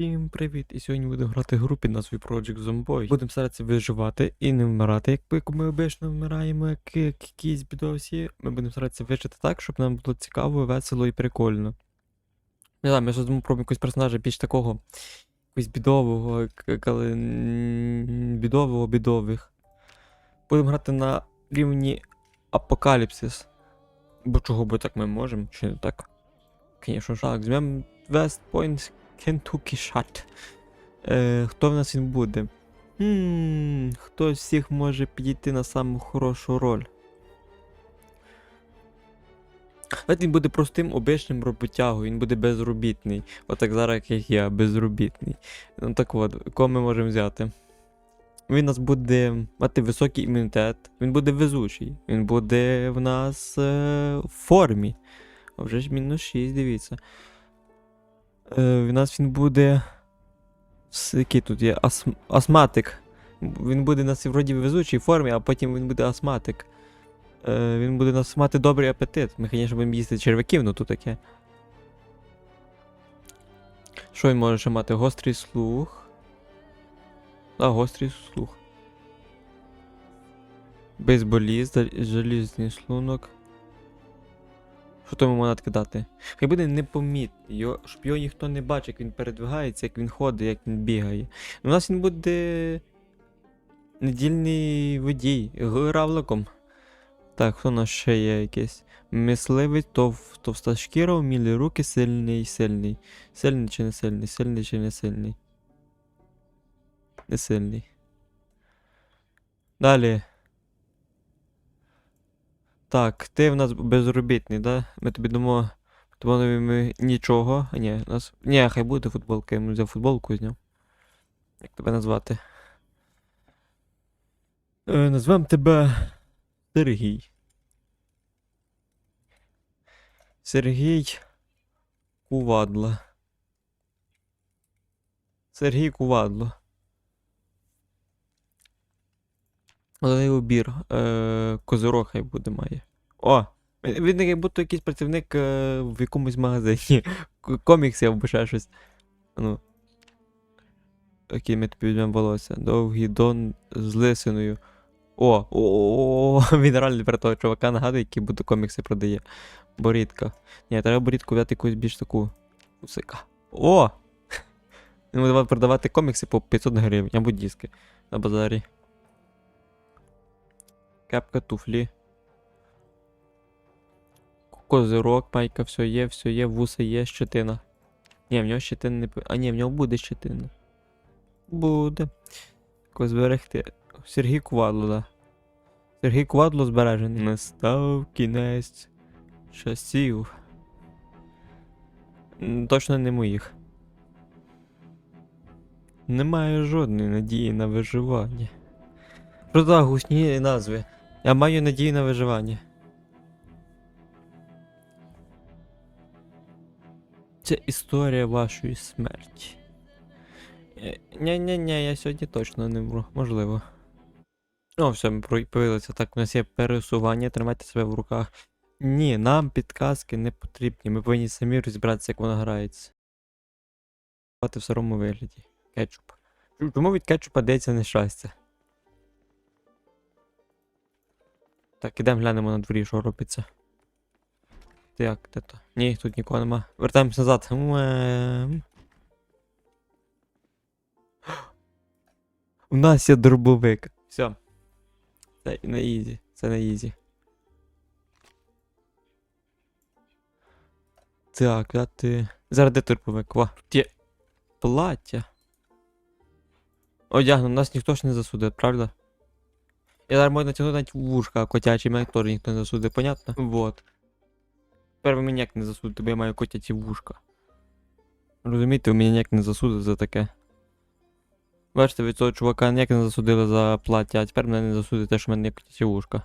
Всім привіт! І сьогодні будемо грати групі на свій Project Zomboid. Будемо старатися виживати і не вмирати, як ми- обично вмираємо, як, як якісь бідосі. Ми будемо старатися вижити так, щоб нам було цікаво, весело і прикольно. Не знаю, ми зараз думаю про якогось персонажа більш такого, якогось бідового, коли бідового бідових. Будемо грати на рівні Апокаліпсис. Бо чого би так ми можемо, чи не так? Звісно. Так, візьмемо West Point Kentucky Shot. Е, хто в нас він буде? Хм, хто з всіх може підійти на саму хорошу роль? Давайте він буде простим обичним роботягою, він буде безробітний. Отак зараз, як я, безробітний. Ну так от, кого ми можемо взяти? Він у нас буде мати високий імунітет, він буде везучий, він буде в нас е, в формі. А вже ж мінус 6, дивіться. Е, в нас він буде. Який тут є? Ас... Астматик. Він буде у нас вроді в везучій формі, а потім він буде астматик. Е, він буде нас мати добрий апетит. Ми, звісно, будемо їсти черв'яків, ну тут таке. Що він може ще мати? Гострий слух. А, гострий слух. Бейсболіст, зал- залізний шлунок. Що тому можна кидати? Хай буде непомітний, його, щоб його ніхто не бачив, як він передвигається, як він ходить, як він бігає. У нас він буде. Недільний водій, гравликом. Так, хто у нас ще є якийсь? Мисливець, тов, товста шкіра, вмілі руки, сильний, сильний. Сильний чи не сильний? Сильний чи не сильний? Не сильний. Далі. Так, ти в нас безробітний, да? Ми тобі дамо. Ми нічого. А, ні, нас. Ні, хай буде футболка, я взяв футболку зняв. Як тебе назвати? Е, назвем тебе Сергій. Сергій Кувадло. Сергій Кувадло. Головний убір. Е, козирог хай буде має. О! Він як будто якийсь працівник е, в якомусь магазині. К- Коміксів або ще щось. Ну. Окей, ми тобі візьмемо волосся. Довгий дон з лисиною. О, о, він реально про того чувака нагадує, який буде комікси продає. Борідка. Ні, треба борідку взяти якусь більш таку. Усика. О! Він буде продавати комікси по 500 гривень, або диски на базарі. Кепка, туфлі. Козирок, майка, все є, все є, вуса є, щетина. Ні, в нього щетина не. А ні, в нього буде щетина. Буде. Зберегти. Сергій Квадло, да. Сергій Квадло збережений. Настав кінець часів. Точно не моїх. Немає жодної надії на виживання. За гусні назви? Я маю надію на виживання. Це історія вашої смерті. Ня-ня-ня, я сьогодні точно не вмру, можливо. О, все, ми про- появилися. Так, у нас є пересування, тримайте себе в руках. Ні, нам підказки не потрібні. Ми повинні самі розібратися, як вона грається. В сирому вигляді. Кетчуп. Чому від кетчупа дається нещастя? Так, ідемо глянемо на дворі, що робиться. Так, де то? Ні, тут нікого нема. Вертаємось назад. У нас є дробовик. Все. Це на ізі. Це на ізі. Так, а ти. Зараз де дробовик? Ва. Є плаття. Одягну, нас ніхто ж не засудить, правда? Я зараз можу натягнути навіть вушка котячі, мене теж ніхто не засудить, понятно? Вот. Тепер ви мене ніяк не засудите, бо я маю котячі вушка. Розумієте, ви мене ніяк не засудите за таке. Бачите, від цього чувака ніяк не засудили за плаття, а тепер мене не засудить те, що в мене є котячі вушка.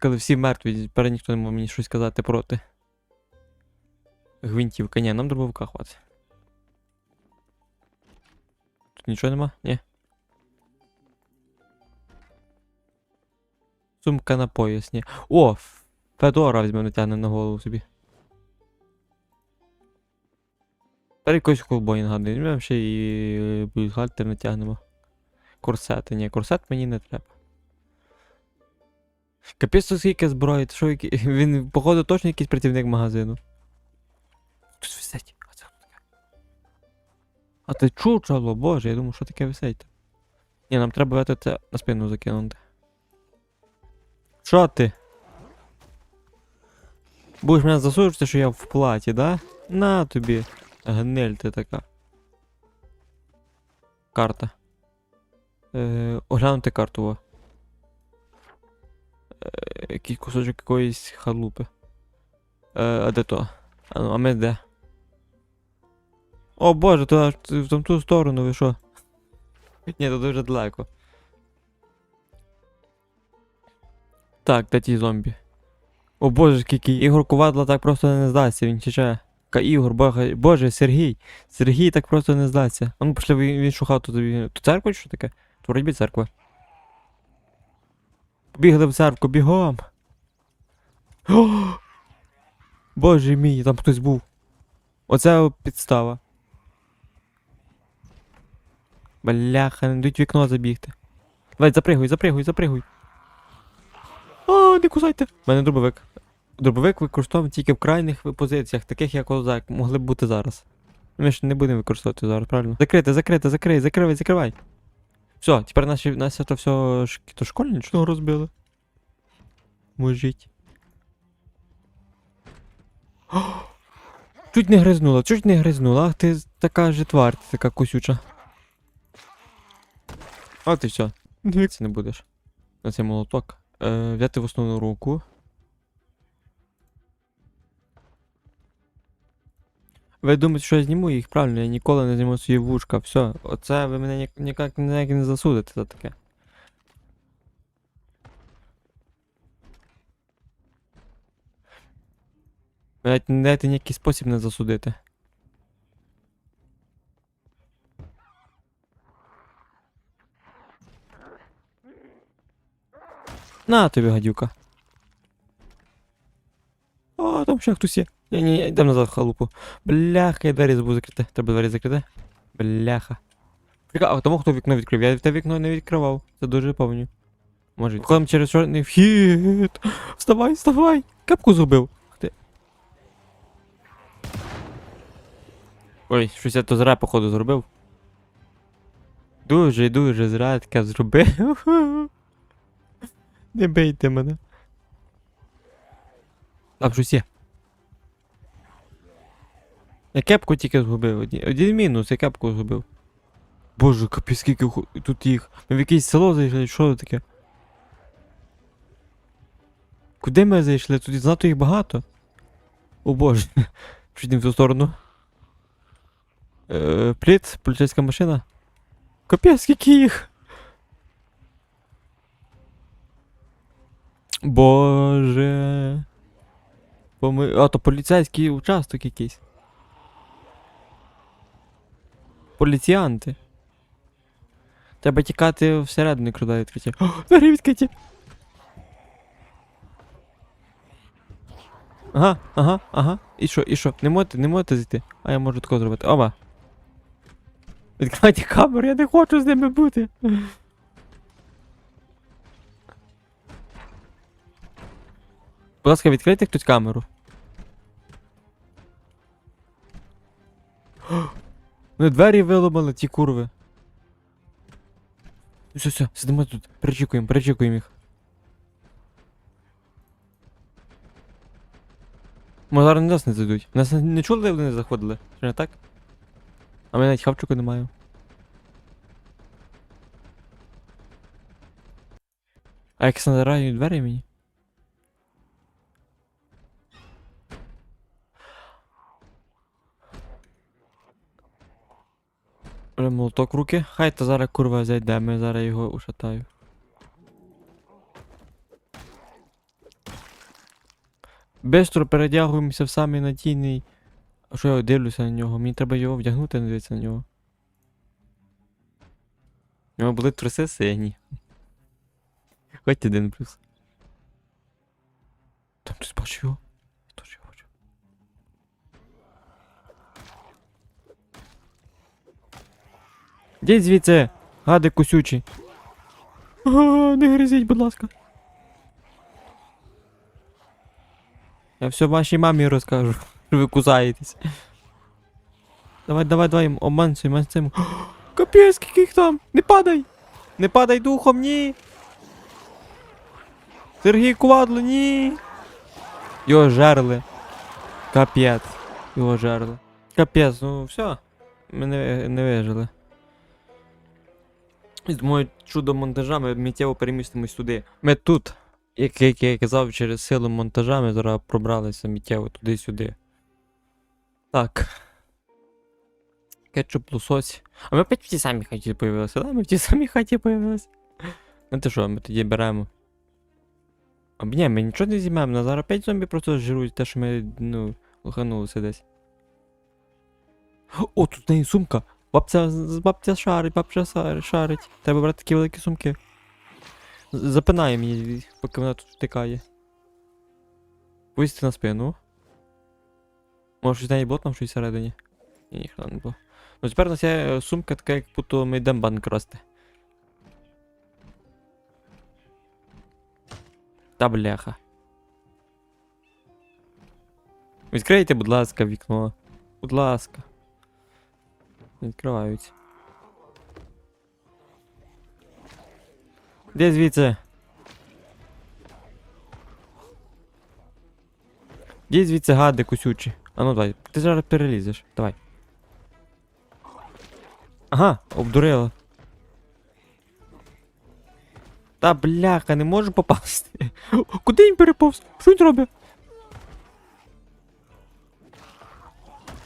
Коли всі мертві, тепер ніхто не може мені щось сказати проти. Гвинтівка, ні, нам дробовика хватить. Нічого нема? Ні. Сумка на поясні. О! Федора візьме натягне на голову собі. Та якийсь колбой нагадує. Ми ще і е, бюстгальтер натягнемо. Корсети. Ні, корсет мені не треба. Капець тут скільки зброї, що які... він, походу, точно якийсь працівник магазину. Хтось висить. А ти чучало, боже, я думав, що таке висить. Ні, нам треба это це на спину закинути. Що ти? Будеш мене засуджувати, що я в платі, да? На тобі. Гниль ти така. Карта. Е, оглянути карту. Е, якийсь кусочок якоїсь халупи. Е, а де то? А, ну, а ми де? О боже, то аж в ту сторону, ви? Ні, то дуже далеко. Так, де ті зомбі? О боже, скільки Ігор Ковадла так просто не здасться, він чече. Ка Ігор, боже, боже, Сергій. Сергій так просто не здасться. А ну пішли в в іншу хату тобі. То церква чи що таке? То вроді церква. Побігли в церкву, бігом. О! Боже мій, там хтось був. Оце підстава. Бляха, не дуть вікно забігти. Давай, запригуй, запригуй, запригуй. А, не кусайте. У мене дробовик. Дробовик використовуємо тільки в крайніх позиціях, таких як озак, могли б бути зараз. Ми ж не будемо використовувати зараз, правильно? Закрити, закрити, закрий, закривай, закривай. Все, тепер наші, нас це все то школьні що розбили. Можіть. Чуть не гризнула, чуть не гризнула, ах ти така же тварь, ти така кусюча. А ти все. Це не будеш. На цей молоток. Е, взяти в основну руку. Ви думаєте, що я зніму їх? Правильно, я ніколи не зніму свої вушка. Все. Оце ви мене ні- ніяк, ніяк не засудите за таке. Навіть ніякий спосіб не засудити. На тобі, гадюка. О, там ще хтось є. Ні, ні, йдемо назад в халупу. Бляха, я двері забув закрити. Треба двері закрити. Бляха. А тому хто вікно відкрив? Я те вікно не відкривав. Це дуже повні. Може, виходимо через чорний вхід. Вставай, вставай! Капку згубив. Ти. Ой, щось я то зра, походу, зробив. Дуже, дуже зра таке зробив. Не бийте мене. Там щось є. Я кепку тільки згубив. Один, мінус, я кепку згубив. Боже, капець, скільки тут їх. Ми в якесь село зайшли, що це таке? Куди ми зайшли? Тут знато їх багато. О боже. Чуть не в ту сторону. Е, пліт, поліцейська машина. Капець, скільки їх. Боже. Поми... А, то поліцейський участок якийсь. Поліціянти. Треба тікати всередину, коли відкриті. О, двері відкриті. Ага, ага, ага. І що, і що? Не можете, не можете зайти? А я можу тако зробити. Оба. Відкривайте камеру, я не хочу з ними бути. Будь ласка, відкрийте хтось камеру. Вони двері виламали, ті курви. Все, все, сидимо тут, перечікуємо, перечікуємо їх. Може зараз нас не зайдуть. Нас не- не чули, де вони заходили? Чи не так? А мене навіть хавчику немає. А як задирають двері мені? Бля, молоток в руки. Хай то зараз курва зайде, ми зараз його ушатаю. Бистро передягуємося в самий надійний. А що я дивлюся на нього? Мені треба його вдягнути, не дивитися на нього. У нього були труси сині. Хоч один плюс. Там хтось бачив його? Йдіть звідси, гади кусючі. Не гризіть, будь ласка. Я все вашій мамі розкажу, що ви кусаєтесь. Давай, давай, давай, обманцюй, обманцюй. Капець, їх там! Не падай! Не падай духом, ні! Сергій Кувадло, ні! Його жерли. Капець. Його жерли. Капець, ну все. Ми не, не вижили. І моєю чудо монтажа ми миттєво перемістимось туди. Ми тут, як, як я казав, через силу монтажа ми зараз пробралися миттєво туди-сюди. Так. Кетчуп лосось. А ми опять в тій самій хаті появилися, да? Ми в тій самій хаті появилися. Ну ти що, ми тоді беремо. А ні, ми нічого не зімемо, нас зараз 5 зомбі просто жируть те, що ми, ну, лоханулися десь. О, тут в неї сумка. Бабця, бабця шарить, бабця шарить. Треба брати такі великі сумки. З- Запинаємо її, поки вона тут втикає. Висти на спину. Може, щось неї було щось всередині? Ні, ніхто не було. Ну тепер у нас є е, сумка така, як будто ми йдемо банк красти. Та бляха. Відкрийте, будь ласка, вікно. Будь ласка. Не Відкриваються. Де звідси? Де звідси гади кусючі? А ну давай, ти зараз перелізеш. Давай. Ага, обдурила. Та бляха, не можу попасти. Куди він переповз? Що він робить?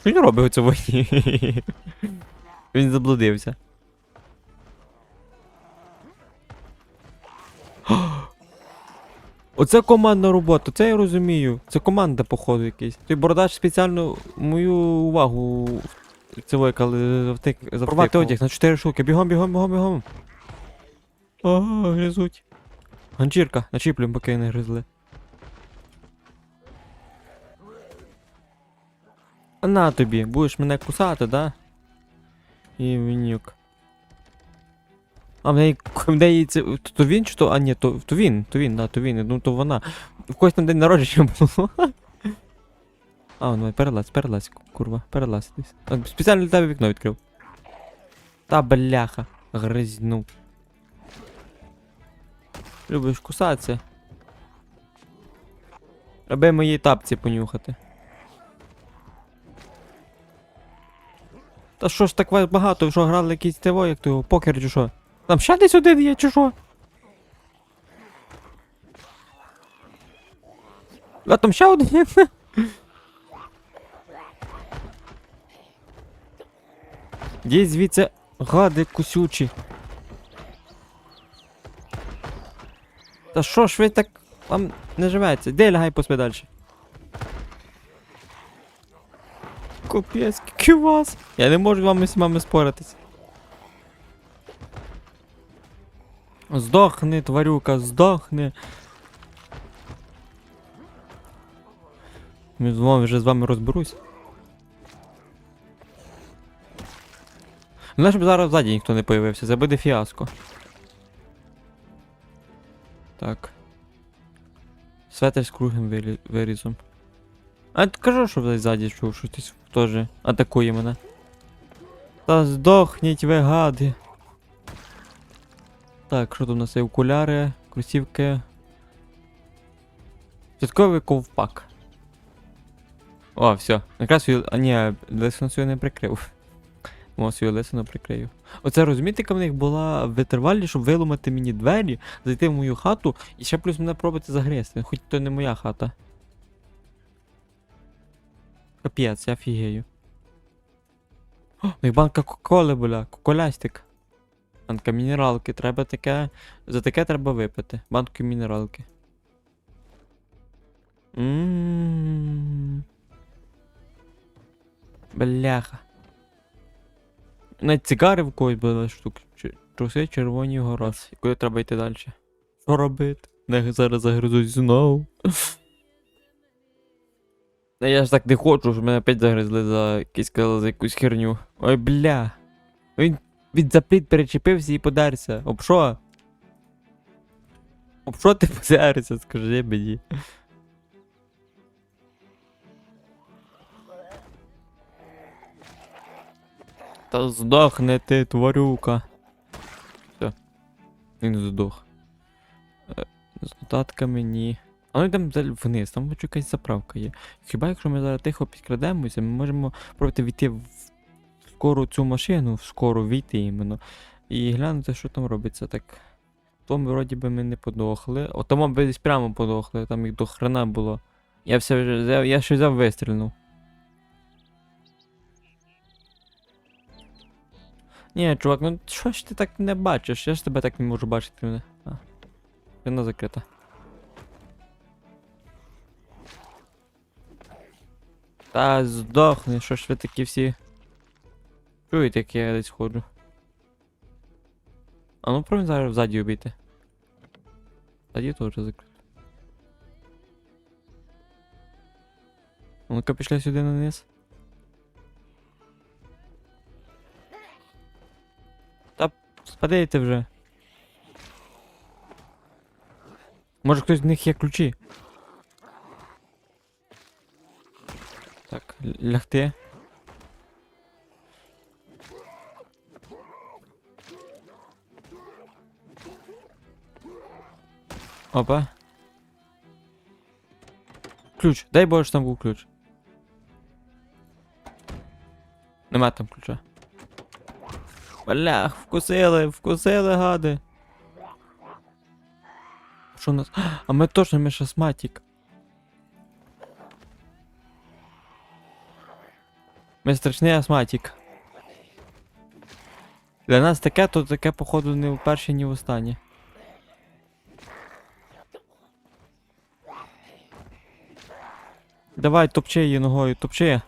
Що він робить у цьому? Він заблудився. Оце командна робота, це я розумію. Це команда, походу, якийсь. Той бородач спеціально мою увагу це викали втик. Запорвати одяг на 4 штуки. Бігом, бігом, бігом, бігом. Ага, гризуть. Ганчірка, начіплюємо, поки не гризли. На тобі, будеш мене кусати, да? І вінюк. А в неї, в неї це. То, він чи то. А ні, то, то він, то він, да, то він. Ну то вона. В когось на день народження було. А, ну перелазь, перелазь, курва, перелазь десь. Спеціально для тебе вікно відкрив. Та бляха, гризнув. Любиш кусатися. Аби мої тапці понюхати. Та що ж так вас багато, що грали якийсь ТВ, як то покер чи що? Там ще десь один є, чи що? А там ще один є? Є звідси гади кусючі. Та що ж ви так вам не живеться? Де лягай поспи далі? Капець, скільки вас? Я не можу з вами всіма споратись. Здохни, тварюка, здохни. Ми з вами вже з вами розберусь. Ну, щоб зараз ззаді ніхто не появився, це буде фіаско. Так. Светер з круглим вирі- вирізом. А я кажу, що ви ззаді чув, що хтось теж атакує мене. Та здохніть ви гади. Так, що тут у нас є окуляри, кросівки. Святковий ковпак. О, все. Якраз свою. А ні, лисину свою не прикрив. О, свою лисину прикрию. Оце розумієте, яка в них була витривалі, щоб виламати мені двері, зайти в мою хату і ще плюс мене пробувати загризти, хоч то не моя хата. Капець, я фігею. О, них банка кока-коли була, коколястик. Банка мінералки, треба таке. За таке треба випити. Банку мінералки. Ммм. Бляха. Навіть цигари в когось були штук. Ч- Труси червоні горос. І куди треба йти далі? Що робити? Не зараз загризуть знову. Я ж так не хочу, щоб мене опять загризли за якісь сказали за якусь херню. Ой, бля. Він від запліт перечепився і подерся. Об що? Об що ти подерся, скажи мені. Та здохне ти, тварюка. Все. Він здох. Е, З додатками ні. А ну йдемо вниз, там бачу якась заправка є. Хіба якщо ми зараз тихо підкрадемося, ми можемо пробувати війти в скору цю машину, в скору війти іменно. І глянути, що там робиться так. Тому вроді би ми не подохли. О, тому ми десь прямо подохли, там їх до хрена було. Я все вже взяв, я ще взяв вистрільнув. Ні, чувак, ну що ж ти так не бачиш? Я ж тебе так не можу бачити мене. А. Вона закрита. Та здохни, що ж ви такі всі. Чуєте, як я десь ходжу. А ну пробуй зараз ззаді обійти. Ззаді теж закрито. Ну-ка пішли сюди на. Та спадайте вже. Може хтось з них є ключі? Так, л- лягти. Опа. Ключ. Дай Боже, там був ключ. Нема там ключа. Блях, вкусили, вкусили, гади. Що у нас? А ми точно ми шасматік. Ми страшний астматік. Для нас таке, то таке, походу, не вперше, ні в останнє. Давай, топчи її ногою, топчи.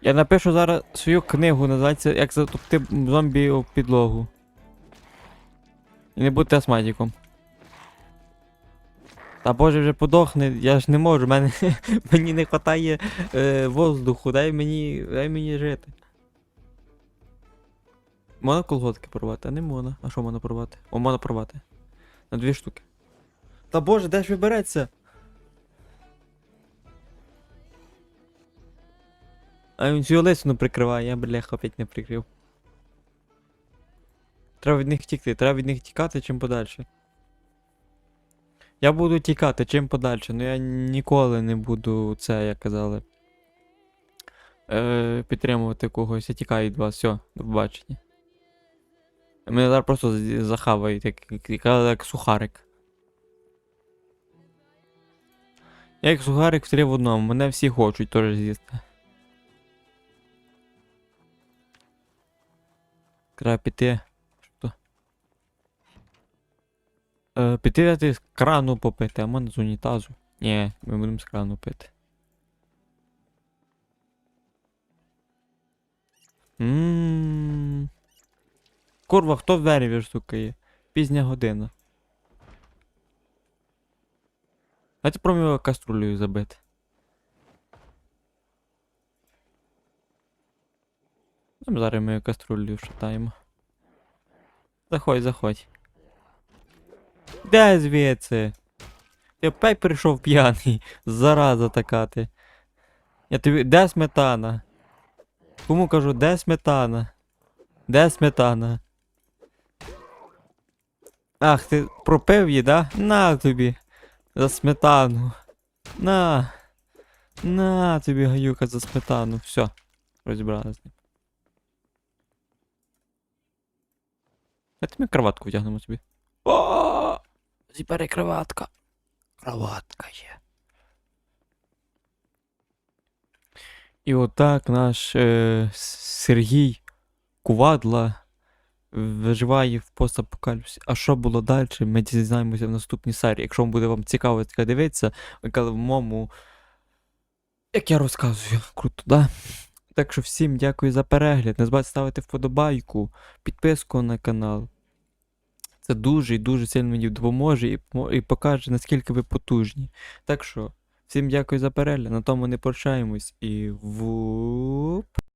Я напишу зараз свою книгу, називається Як затопти зомбі у підлогу. І не бути астматиком. Та боже вже подохне, я ж не можу, мене, мені не вистачає е, воздуху, дай мені, дай мені жити. Можна колготки порвати? А не можна. А що можна порвати? О, можна порвати. На дві штуки. Та боже, де ж ви береться? А він цю лисину прикриває, я бляха опять не прикрив. Треба від них тікти, треба від них тікати чим подальше. Я буду тікати чим подальше, але я ніколи не буду це, як казали. Е, підтримувати когось, я тікаю від вас, все, до побачення. Мене зараз просто захавають, як, як, як сухарик. Я як сухарик в три в одному, мене всі хочуть теж з'їсти. Треба піти. Е, піти з крану попити, а мене з унітазу. Ні, ми будемо з крану пити. Ммм. Курва, хто в двері вистукає? Пізня година. Давайте пробуємо каструлею забити. Там зараз ми каструлею вшатаємо. Заходь, заходь. Де звідси? Ти опять прийшов п'яний. Зараза така ти. Я тобі. Де сметана? Кому кажу, де сметана? Де сметана? Ах, ти пропив її, да? На тобі. За сметану. На. На тобі гаюка за сметану. Все. Розібрали з ним. Дайте ми кроватку вдягнемо собі. О! Зібери кроватка. Кроватка є. І отак наш е, Сергій Кувадла виживає в постапокаліпсі. А що було далі, ми дізнаємося в наступній серії. Якщо вам буде вам цікаво таке дивитися, в моєму. Як я розказую, круто, да? Так що всім дякую за перегляд. Не забудьте ставити вподобайку, підписку на канал. Це дуже і дуже сильно мені допоможе і, і покаже, наскільки ви потужні. Так що, Всім дякую за перегляд, на тому не прощаємось і вуп.